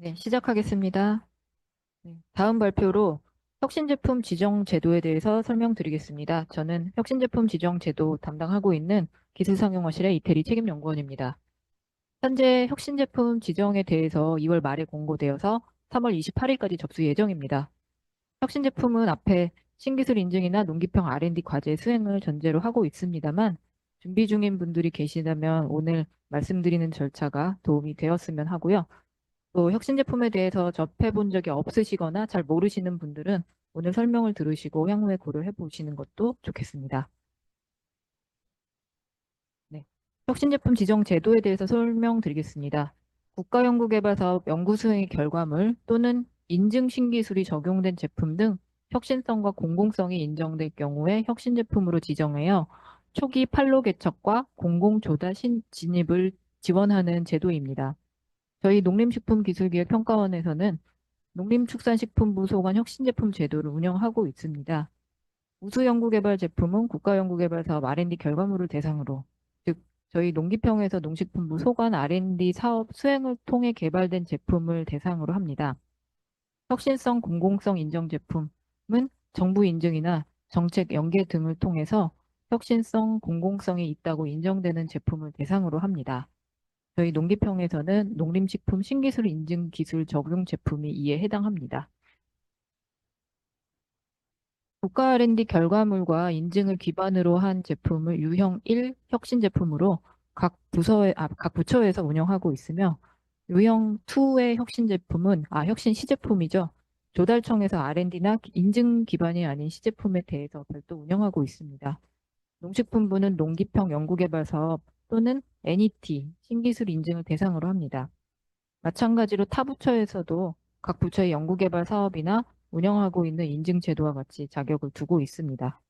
네, 시작하겠습니다. 네, 다음 발표로 혁신제품 지정 제도에 대해서 설명드리겠습니다. 저는 혁신제품 지정 제도 담당하고 있는 기술상용화실의 이태리 책임연구원입니다. 현재 혁신제품 지정에 대해서 2월 말에 공고되어서 3월 28일까지 접수 예정입니다. 혁신제품은 앞에 신기술 인증이나 농기평 R&D 과제 수행을 전제로 하고 있습니다만 준비 중인 분들이 계시다면 오늘 말씀드리는 절차가 도움이 되었으면 하고요. 또 혁신 제품에 대해서 접해본 적이 없으시거나 잘 모르시는 분들은 오늘 설명을 들으시고 향후에 고려해 보시는 것도 좋겠습니다. 네. 혁신 제품 지정 제도에 대해서 설명드리겠습니다. 국가연구개발사업 연구수행의 결과물 또는 인증 신기술이 적용된 제품 등 혁신성과 공공성이 인정될 경우에 혁신 제품으로 지정하여 초기 판로 개척과 공공조달 신 진입을 지원하는 제도입니다. 저희 농림식품기술기획평가원에서는 농림축산식품부 소관 혁신제품 제도를 운영하고 있습니다. 우수연구개발 제품은 국가연구개발사업 R&D 결과물을 대상으로, 즉 저희 농기평에서 농식품부 소관 R&D 사업 수행을 통해 개발된 제품을 대상으로 합니다. 혁신성, 공공성 인정 제품은 정부 인증이나 정책 연계 등을 통해서 혁신성, 공공성이 있다고 인정되는 제품을 대상으로 합니다. 저희 농기평에서는 농림식품 신기술 인증 기술 적용 제품이 이에 해당합니다. 국가 R&D 결과물과 인증을 기반으로 한 제품을 유형 1 혁신 제품으로 각 부서에 아, 각 부처에서 운영하고 있으며 유형 2의 혁신 제품은 아 혁신 시제품이죠. 조달청에서 R&D나 인증 기반이 아닌 시제품에 대해서 별도 운영하고 있습니다. 농식품부는 농기평 연구개발 사업 또는 NET, 신기술 인증을 대상으로 합니다. 마찬가지로 타 부처에서도 각 부처의 연구개발 사업이나 운영하고 있는 인증 제도와 같이 자격을 두고 있습니다.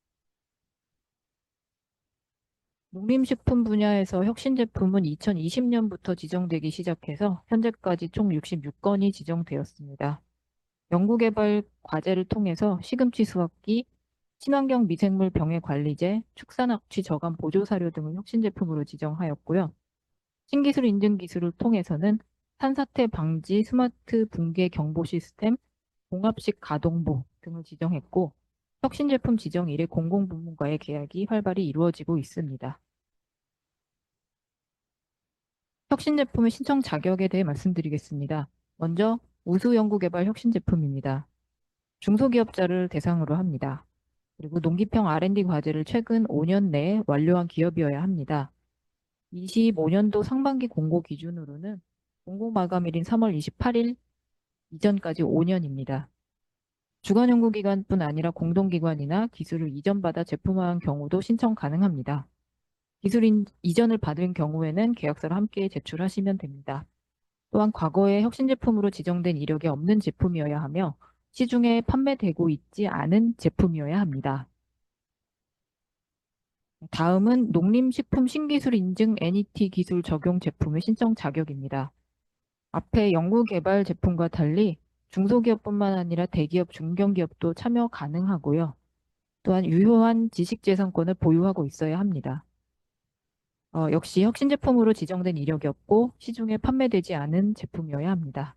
농림식품 분야에서 혁신 제품은 2020년부터 지정되기 시작해서 현재까지 총 66건이 지정되었습니다. 연구개발 과제를 통해서 시금치 수확기, 친환경 미생물 병해 관리제, 축산 악취 저감 보조 사료 등을 혁신 제품으로 지정하였고요. 신기술 인증 기술을 통해서는 산사태 방지 스마트 붕괴 경보 시스템, 봉합식 가동보 등을 지정했고 혁신 제품 지정 이래 공공부문과의 계약이 활발히 이루어지고 있습니다. 혁신 제품의 신청 자격에 대해 말씀드리겠습니다. 먼저 우수 연구개발 혁신 제품입니다. 중소기업자를 대상으로 합니다. 그리고 농기평 R&D 과제를 최근 5년 내에 완료한 기업이어야 합니다. 25년도 상반기 공고 기준으로는 공고 마감일인 3월 28일 이전까지 5년입니다. 주간 연구기관뿐 아니라 공동기관이나 기술을 이전받아 제품화한 경우도 신청 가능합니다. 기술 이전을 받은 경우에는 계약서를 함께 제출하시면 됩니다. 또한 과거에 혁신 제품으로 지정된 이력이 없는 제품이어야 하며 시중에 판매되고 있지 않은 제품이어야 합니다. 다음은 농림식품 신기술 인증 NET 기술 적용 제품의 신청 자격입니다. 앞에 연구개발 제품과 달리 중소기업뿐만 아니라 대기업, 중견기업도 참여 가능하고요. 또한 유효한 지식재산권을 보유하고 있어야 합니다. 어, 역시 혁신 제품으로 지정된 이력이 없고 시중에 판매되지 않은 제품이어야 합니다.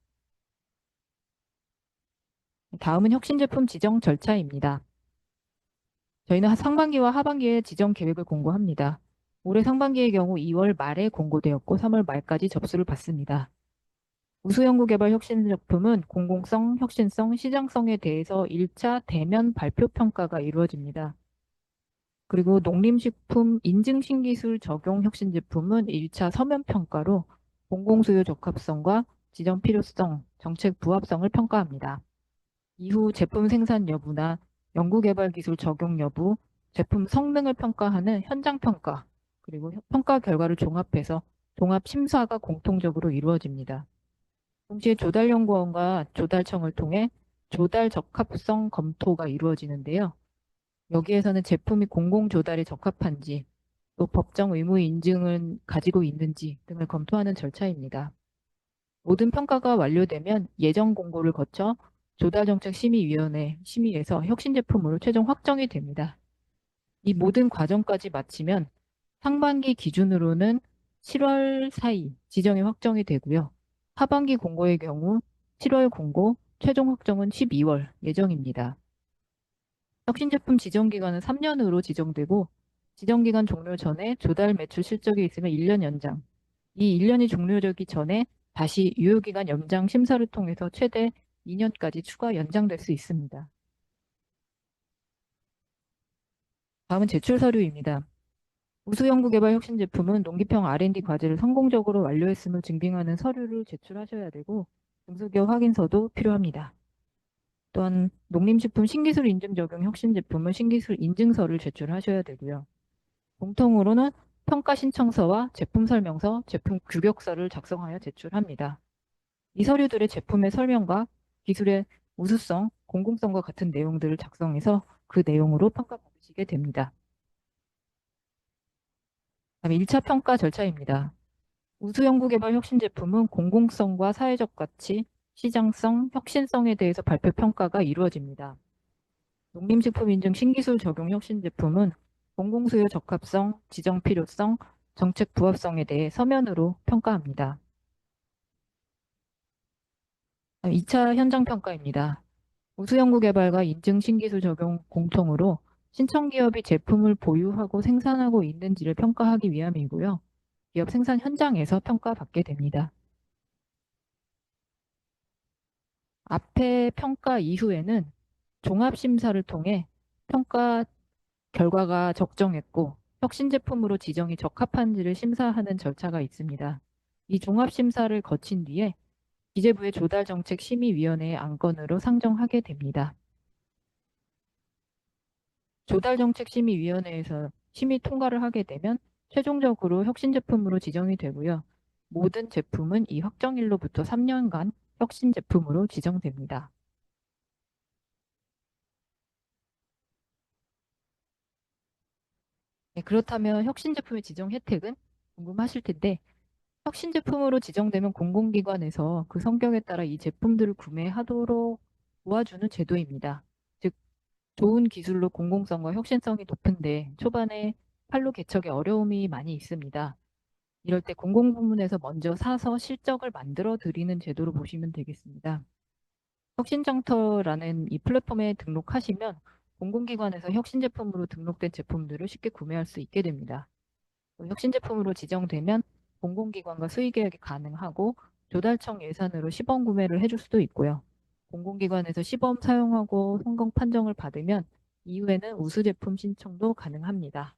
다음은 혁신 제품 지정 절차입니다. 저희는 상반기와 하반기에 지정 계획을 공고합니다. 올해 상반기의 경우 2월 말에 공고되었고 3월 말까지 접수를 받습니다. 우수연구개발 혁신 제품은 공공성, 혁신성, 시장성에 대해서 1차 대면 발표 평가가 이루어집니다. 그리고 농림식품 인증신기술 적용 혁신 제품은 1차 서면 평가로 공공수요 적합성과 지정 필요성, 정책 부합성을 평가합니다. 이후 제품 생산 여부나 연구개발 기술 적용 여부, 제품 성능을 평가하는 현장 평가, 그리고 평가 결과를 종합해서 종합 심사가 공통적으로 이루어집니다. 동시에 조달연구원과 조달청을 통해 조달 적합성 검토가 이루어지는데요. 여기에서는 제품이 공공조달에 적합한지, 또 법정 의무 인증을 가지고 있는지 등을 검토하는 절차입니다. 모든 평가가 완료되면 예정 공고를 거쳐 조달정책심의위원회 심의에서 혁신 제품으로 최종 확정이 됩니다. 이 모든 과정까지 마치면 상반기 기준으로는 7월 사이 지정이 확정이 되고요. 하반기 공고의 경우 7월 공고, 최종 확정은 12월 예정입니다. 혁신 제품 지정 기간은 3년으로 지정되고 지정 기간 종료 전에 조달 매출 실적이 있으면 1년 연장. 이 1년이 종료되기 전에 다시 유효기간 연장 심사를 통해서 최대 2년까지 추가 연장될 수 있습니다. 다음은 제출 서류입니다. 우수연구개발 혁신 제품은 농기평 R&D 과제를 성공적으로 완료했음을 증빙하는 서류를 제출하셔야 되고 중소기업 확인서도 필요합니다. 또한 농림식품 신기술 인증 적용 혁신 제품은 신기술 인증서를 제출하셔야 되고요. 공통으로는 평가 신청서와 제품 설명서, 제품 규격서를 작성하여 제출합니다. 이 서류들의 제품의 설명과 기술의 우수성, 공공성과 같은 내용들을 작성해서 그 내용으로 평가받으시게 됩니다. 다음 1차 평가 절차입니다. 우수 연구개발 혁신 제품은 공공성과 사회적 가치, 시장성, 혁신성에 대해서 발표 평가가 이루어집니다. 농림식품 인증 신기술 적용 혁신 제품은 공공수요 적합성, 지정 필요성, 정책 부합성에 대해 서면으로 평가합니다. 2차 현장 평가입니다. 우수연구개발과 인증 신기술 적용 공통으로 신청 기업이 제품을 보유하고 생산하고 있는지를 평가하기 위함이고요. 기업 생산 현장에서 평가받게 됩니다. 앞에 평가 이후에는 종합심사를 통해 평가 결과가 적정했고 혁신 제품으로 지정이 적합한지를 심사하는 절차가 있습니다. 이 종합심사를 거친 뒤에 기재부의 조달정책심의위원회의 안건으로 상정하게 됩니다. 조달정책심의위원회에서 심의 통과를 하게 되면 최종적으로 혁신 제품으로 지정이 되고요. 모든 제품은 이 확정일로부터 3년간 혁신 제품으로 지정됩니다. 네, 그렇다면 혁신 제품의 지정 혜택은 궁금하실 텐데 혁신 제품으로 지정되면 공공기관에서 그 성격에 따라 이 제품들을 구매하도록 도와주는 제도입니다. 즉 좋은 기술로 공공성과 혁신성이 높은데 초반에 판로 개척에 어려움이 많이 있습니다. 이럴 때 공공부문에서 먼저 사서 실적을 만들어 드리는 제도로 보시면 되겠습니다. 혁신장터라는 이 플랫폼에 등록하시면 공공기관에서 혁신 제품으로 등록된 제품들을 쉽게 구매할 수 있게 됩니다. 혁신 제품으로 지정되면 공공기관과 수의계약이 가능하고 조달청 예산으로 시범 구매를 해줄 수도 있고요. 공공기관에서 시범 사용하고 성공 판정을 받으면 이후에는 우수 제품 신청도 가능합니다.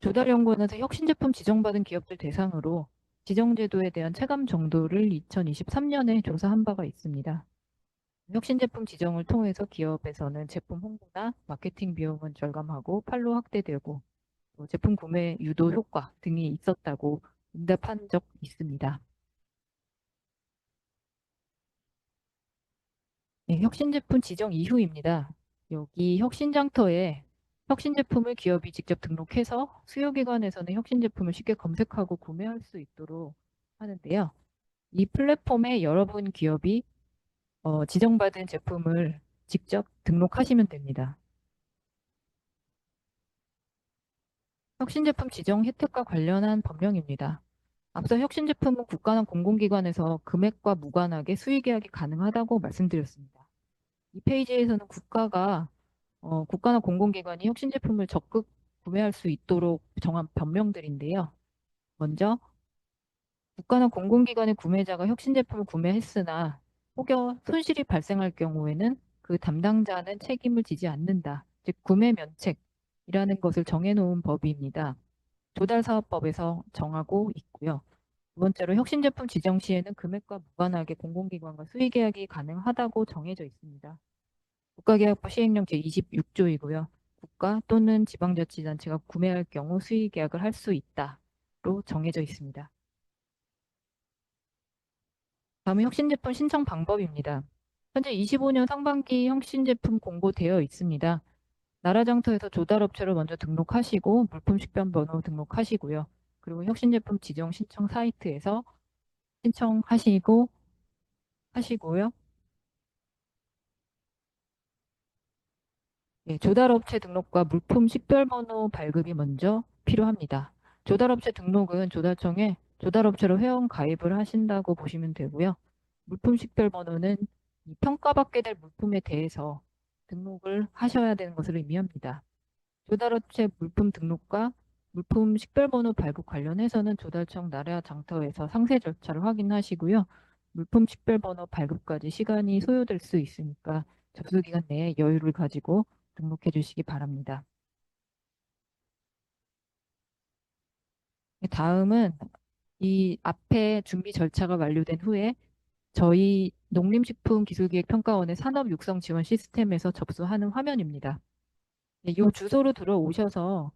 조달연구원에서 혁신 제품 지정받은 기업들 대상으로 지정제도에 대한 체감 정도를 2023년에 조사한 바가 있습니다. 혁신 제품 지정을 통해서 기업에서는 제품 홍보나 마케팅 비용은 절감하고 판로 확대되고 제품 구매 유도 효과 등이 있었다고 응답한 적 있습니다. 네, 혁신 제품 지정 이후입니다. 여기 혁신 장터에 혁신 제품을 기업이 직접 등록해서 수요기관에서는 혁신 제품을 쉽게 검색하고 구매할 수 있도록 하는데요. 이 플랫폼에 여러분 기업이 어, 지정받은 제품을 직접 등록하시면 됩니다. 혁신 제품 지정 혜택과 관련한 법령입니다. 앞서 혁신 제품은 국가나 공공기관에서 금액과 무관하게 수의 계약이 가능하다고 말씀드렸습니다. 이 페이지에서는 국가가 어, 국가나 공공기관이 혁신 제품을 적극 구매할 수 있도록 정한 법령들인데요. 먼저 국가나 공공기관의 구매자가 혁신 제품을 구매했으나 혹여 손실이 발생할 경우에는 그 담당자는 책임을 지지 않는다. 즉 구매 면책 이라는 것을 정해놓은 법입니다. 조달사업법에서 정하고 있고요. 두 번째로 혁신 제품 지정 시에는 금액과 무관하게 공공기관과 수의계약이 가능하다고 정해져 있습니다. 국가계약법 시행령 제26조이고요. 국가 또는 지방자치단체가 구매할 경우 수의계약을 할 수 있다로 정해져 있습니다. 다음은 혁신제품 신청 방법입니다. 현재 25년 상반기 혁신제품 공고되어 있습니다. 나라장터에서 조달업체로 먼저 등록하시고 물품 식별 번호 등록하시고요. 그리고 혁신제품 지정 신청 사이트에서 신청하시고 하시고요. 네, 조달업체 등록과 물품 식별번호 발급이 먼저 필요합니다. 조달업체 등록은 조달청에 조달업체로 회원 가입을 하신다고 보시면 되고요. 물품 식별 번호는 이 평가받게 될 물품에 대해서 등록을 하셔야 되는 것을 의미합니다. 조달업체 물품 등록과 물품 식별번호 발급 관련해서는 조달청 나라 장터에서 상세 절차를 확인하시고요. 물품 식별번호 발급까지 시간이 소요될 수 있으니까 접수 기간 내에 여유를 가지고 등록해 주시기 바랍니다. 다음은 이 앞에 준비 절차가 완료된 후에 저희 농림식품기술기획평가원의 산업 육성 지원 시스템에서 접수하는 화면입니다. 이 주소로 들어오셔서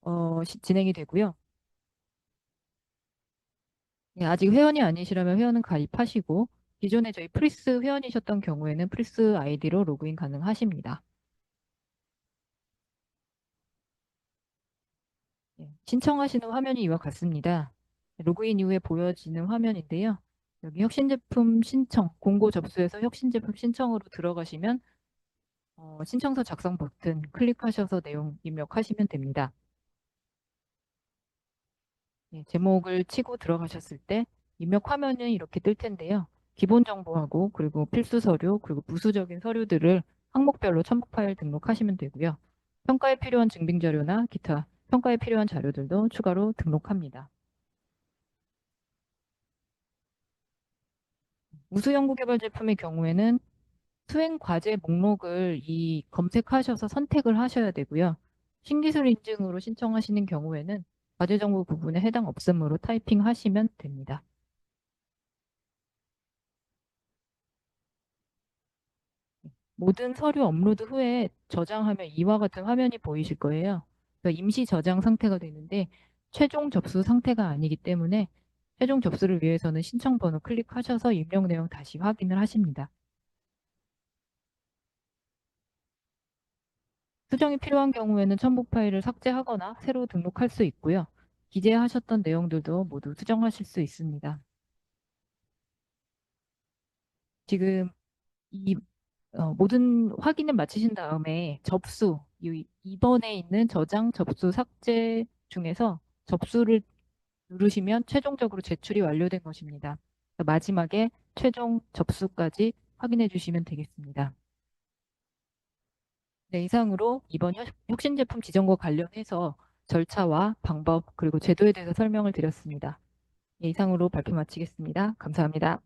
어, 시- 진행이 되고요. 예, 아직 회원이 아니시라면 회원은 가입하시고 기존에 저희 프리스 회원이셨던 경우에는 프리스 아이디로 로그인 가능하십니다. 예, 신청하시는 화면이 이와 같습니다. 로그인 이후에 보여지는 화면인데요. 여기 혁신제품 신청, 공고 접수에서 혁신제품 신청으로 들어가시면 어, 신청서 작성 버튼 클릭하셔서 내용 입력하시면 됩니다. 예, 제목을 치고 들어가셨을 때 입력 화면은 이렇게 뜰 텐데요. 기본 정보하고 그리고 필수 서류 그리고 부수적인 서류들을 항목별로 첨부 파일 등록하시면 되고요. 평가에 필요한 증빙 자료나 기타 평가에 필요한 자료들도 추가로 등록합니다. 우수 연구개발 제품의 경우에는 수행 과제 목록을 이 검색하셔서 선택을 하셔야 되고요. 신기술 인증으로 신청하시는 경우에는 과제 정보 부분에 해당 없음으로 타이핑하시면 됩니다. 모든 서류 업로드 후에 저장하면 이와 같은 화면이 보이실 거예요. 그러니까 임시 저장 상태가 되는데 최종 접수 상태가 아니기 때문에 최종 접수를 위해서는 신청 번호 클릭하셔서 입력 내용 다시 확인을 하십니다. 수정이 필요한 경우에는 첨부 파일을 삭제하거나 새로 등록할 수 있고요. 기재하셨던 내용들도 모두 수정하실 수 있습니다. 지금 이 어, 모든 확인을 마치신 다음에 접수, 이 2번에 있는 저장, 접수, 삭제 중에서 접수를 누르시면 최종적으로 제출이 완료된 것입니다. 마지막에 최종 접수까지 확인해 주시면 되겠습니다. 네, 이상으로 이번 혁- 혁신제품 지정과 관련해서 절차와 방법 그리고 제도에 대해서 설명을 드렸습니다. 예, 이상으로 발표 마치겠습니다. 감사합니다.